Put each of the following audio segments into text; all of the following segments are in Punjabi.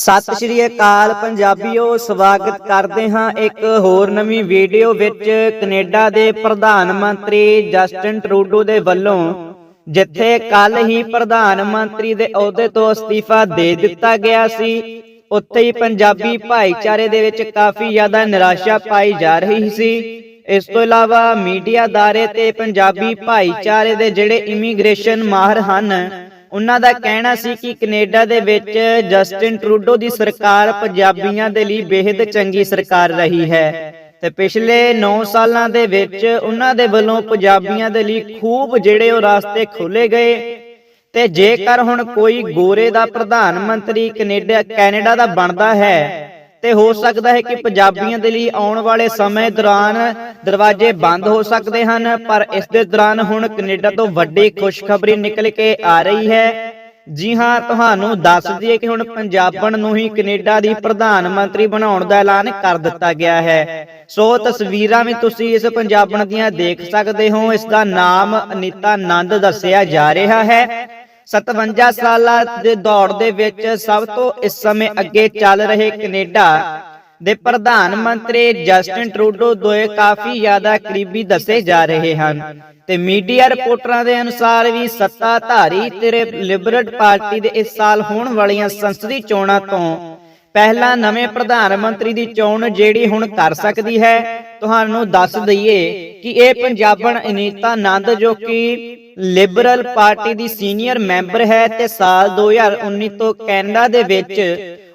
ਸਤਿ ਸ਼੍ਰੀ ਅਕਾਲ ਪੰਜਾਬੀਓ, ਸਵਾਗਤ ਕਰਦੇ ਹਾਂ ਇੱਕ ਹੋਰ ਨਵੀਂ ਵੀਡੀਓ ਵਿੱਚ ਕੈਨੇਡਾ ਦੇ ਪ੍ਰਧਾਨ ਮੰਤਰੀ ਜਸਟਿਨ ਟਰੂਡੋ ਦੇ ਵੱਲੋਂ, ਜਿੱਥੇ ਕੱਲ ਹੀ ਪ੍ਰਧਾਨ ਮੰਤਰੀ ਦੇ ਅਹੁਦੇ ਤੋਂ ਅਸਤੀਫਾ ਦੇ ਦਿੱਤਾ ਗਿਆ ਸੀ, ਉੱਥੇ ਹੀ ਪੰਜਾਬੀ ਭਾਈਚਾਰੇ ਦੇ ਵਿੱਚ ਕਾਫੀ ਜ਼ਿਆਦਾ ਨਿਰਾਸ਼ਾ ਪਾਈ ਜਾ ਰਹੀ ਸੀ। ਇਸ ਤੋਂ ਇਲਾਵਾ ਮੀਡੀਆ ਦਾਰੇ ਤੇ ਪੰਜਾਬੀ ਭਾਈਚਾਰੇ ਦੇ ਜਿਹੜੇ ਇਮੀਗ੍ਰੇਸ਼ਨ ਮਾਹਰ ਹਨ ਉਹਨਾਂ ਦਾ ਕਹਿਣਾ ਸੀ ਕਿ ਕੈਨੇਡਾ ਦੇ ਵਿੱਚ ਜਸਟਿਨ ਟਰੂਡੋ ਦੀ ਸਰਕਾਰ ਪੰਜਾਬੀਆਂ ਦੇ ਲਈ ਬੇहद ਚੰਗੀ ਸਰਕਾਰ ਰਹੀ ਹੈ ਤੇ ਪਿਛਲੇ 9 ਸਾਲਾਂ ਦੇ ਵਿੱਚ ਉਹਨਾਂ ਦੇ ਵੱਲੋਂ ਪੰਜਾਬੀਆਂ ਦੇ ਲਈ ਖੂਬ ਜਿਹੜੇ ਉਹ ਰਾਸਤੇ ਖੋਲੇ ਗਏ। ਤੇ ਜੇਕਰ ਹੁਣ ਕੋਈ ਗੋਰੇ ਦਾ ਪ੍ਰਧਾਨ ਮੰਤਰੀ ਕੈਨੇਡਾ ਕੈਨੇਡਾ ਦਾ ਬਣਦਾ ਹੈ ਤੇ ਹੋ ਸਕਦਾ ਹੈ ਕਿ ਪੰਜਾਬੀਆਂ ਦੇ ਲਈ ਆਉਣ ਵਾਲੇ ਸਮੇਂ ਦੌਰਾਨ ਦਰਵਾਜ਼ੇ ਬੰਦ ਹੋ ਸਕਦੇ ਹਨ, ਪਰ ਇਸ ਦੇ ਦੌਰਾਨ ਹੁਣ ਕੈਨੇਡਾ ਤੋਂ ਵੱਡੀ ਖੁਸ਼ਖਬਰੀ ਨਿਕਲ ਕੇ ਆ ਰਹੀ ਹੈ। ਜੀ ਹਾਂ, ਤੁਹਾਨੂੰ ਦੱਸ ਦਈਏ ਕਿ ਹੁਣ ਪੰਜਾਬਣ ਨੂੰ ਹੀ ਕੈਨੇਡਾ ਦੀ ਪ੍ਰਧਾਨ ਮੰਤਰੀ ਬਣਾਉਣ ਦਾ ਐਲਾਨ ਕਰ ਦਿੱਤਾ ਗਿਆ ਹੈ। ਸੋ ਤਸਵੀਰਾਂ ਵੀ ਤੁਸੀਂ ਇਸ ਪੰਜਾਬਣ ਦੀਆਂ ਦੇਖ ਸਕਦੇ ਹੋ। ਇਸ ਦਾ ਨਾਮ ਅਨੀਤਾ ਨੰਦ ਦੱਸਿਆ ਜਾ ਰਿਹਾ ਹੈ। 57 ਸਾਲਾਂ ਦੇ ਦੌੜ ਦੇ ਵਿੱਚ ਸਭ ਤੋਂ ਇਸ ਸਮੇਂ ਅੱਗੇ ਚੱਲ ਰਹੇ ਕੈਨੇਡਾ ਦੇ ਪ੍ਰਧਾਨ ਮੰਤਰੀ ਜਸਟਿਨ ਟਰੂਡੋ ਦੋਏ ਕਾਫੀ ਜ਼ਿਆਦਾ ਕਰੀਬੀ ਦੱਸੇ ਜਾ ਰਹੇ ਹਨ ਤੇ ਮੀਡੀਆ ਰਿਪੋਰਟਰਾਂ ਦੇ ਅਨੁਸਾਰ ਵੀ ਸੱਤਾਧਾਰੀ ਤੇ ਲਿਬਰਲ ਪਾਰਟੀ ਦੇ ਇਸ ਸਾਲ ਹੋਣ ਵਾਲੀਆਂ ਸੰਸਦੀ ਚੋਣਾਂ ਤੋਂ ਪਹਿਲਾਂ ਨਵੇਂ ਪ੍ਰਧਾਨ ਮੰਤਰੀ ਦੀ ਚੋਣ ਜਿਹੜੀ ਹੁਣ ਕਰ ਸਕਦੀ ਹੈ, ਤੁਹਾਨੂੰ ਦੱਸ ਦਈਏ ਕਿ ਇਹ ਪੰਜਾਬਣ ਅਨੀਤਾ ਆਨੰਦ ਜੋ ਕਿ ਲਿਬਰਲ ਪਾਰਟੀ ਦੀ ਸੀਨੀਅਰ ਮੈਂਬਰ ਹੈ ਤੇ ਸਾਲ 2019 ਤੋਂ ਕੈਨੇਡਾ ਦੇ ਵਿੱਚ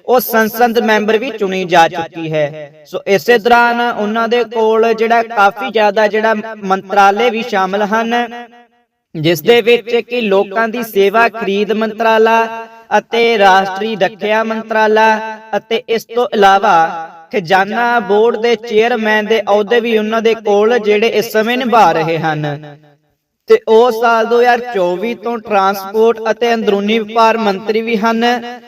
ਉਹ ਸੰਸਦ ਮੈਂਬਰ ਵੀ ਚੁਣੀ ਜਾ ਚੁੱਕੀ ਹੈ। ਸੋ ਇਸੇ ਦੌਰਾਨ ਉਹਨਾਂ ਦੇ ਕੋਲ ਜਿਹੜਾ ਕਾਫੀ ਜ਼ਿਆਦਾ ਜਿਹੜਾ ਮੰਤਰਾਲੇ ਵੀ ਸ਼ਾਮਲ ਹਨ ਜਿਸ ਦੇ ਵਿੱਚ ਕਿ ਲੋਕਾਂ ਦੀ ਸੇਵਾ ਖਰੀਦ ਮੰਤਰਾਲਾ ਅਤੇ ਰਾਸ਼ਟਰੀ ਰੱਖਿਆ ਮੰਤਰਾਲਾ ਅਤੇ ਇਸ ਤੋਂ ਇਲਾਵਾ ਖਜ਼ਾਨਾ ਬੋਰਡ ਦੇ ਚੇਅਰਮੈਨ ਦੇ ਅਹੁਦੇ ਵੀ ਉਹਨਾਂ ਦੇ ਕੋਲ ਜਿਹੜੇ ਇਸ ਸਮੇਂ ਨਿਭਾ ਰਹੇ ਹਨ। ਤੇ ਉਹ ਸਾਲ 2024 ਤੋਂ ਟਰਾਂਸਪੋਰਟ ਅਤੇ ਅੰਦਰੂਨੀ ਵਪਾਰ ਮੰਤਰੀ ਵੀ ਹਨ।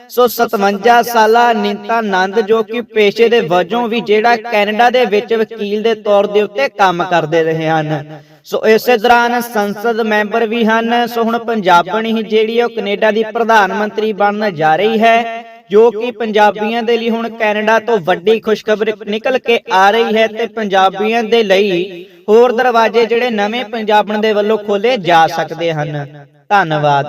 ਸੋ 57 ਸਾਲਾ ਨੀਤਾ ਨੰਦ ਜੋ ਕਿ ਪੇਸ਼ੇ ਦੇ ਵਜੋਂ ਵੀ ਜਿਹੜਾ ਕੈਨੇਡਾ ਦੇ ਵਿੱਚ ਵਕੀਲ ਦੇ ਤੌਰ ਦੇ ਉੱਤੇ ਕੰਮ ਕਰਦੇ ਰਹੇ ਹਨ। ਸੋ ਇਸੇ ਦੌਰਾਨ ਸੰਸਦ ਮੈਂਬਰ ਵੀ ਹਨ। ਸੋ ਹੁਣ ਪੰਜਾਬਣ ਹੀ ਜਿਹੜੀ ਉਹ ਕੈਨੇਡਾ ਦੀ ਪ੍ਰਧਾਨ ਮੰਤਰੀ ਬਣਨ ਜਾ ਰਹੀ ਹੈ। ਜੋ ਕਿ ਪੰਜਾਬੀਆਂ ਦੇ ਲਈ ਹੁਣ ਕੈਨੇਡਾ ਤੋਂ ਵੱਡੀ ਖੁਸ਼ਖਬਰੀ ਨਿਕਲ ਕੇ ਆ ਰਹੀ ਹੈ ਤੇ ਪੰਜਾਬੀਆਂ ਦੇ ਲਈ ਹੋਰ ਦਰਵਾਜ਼ੇ ਜਿਹੜੇ ਨਵੇਂ ਪੰਜਾਬਣ ਦੇ ਵੱਲੋਂ ਖੋਲੇ ਜਾ ਸਕਦੇ ਹਨ। ਧੰਨਵਾਦ।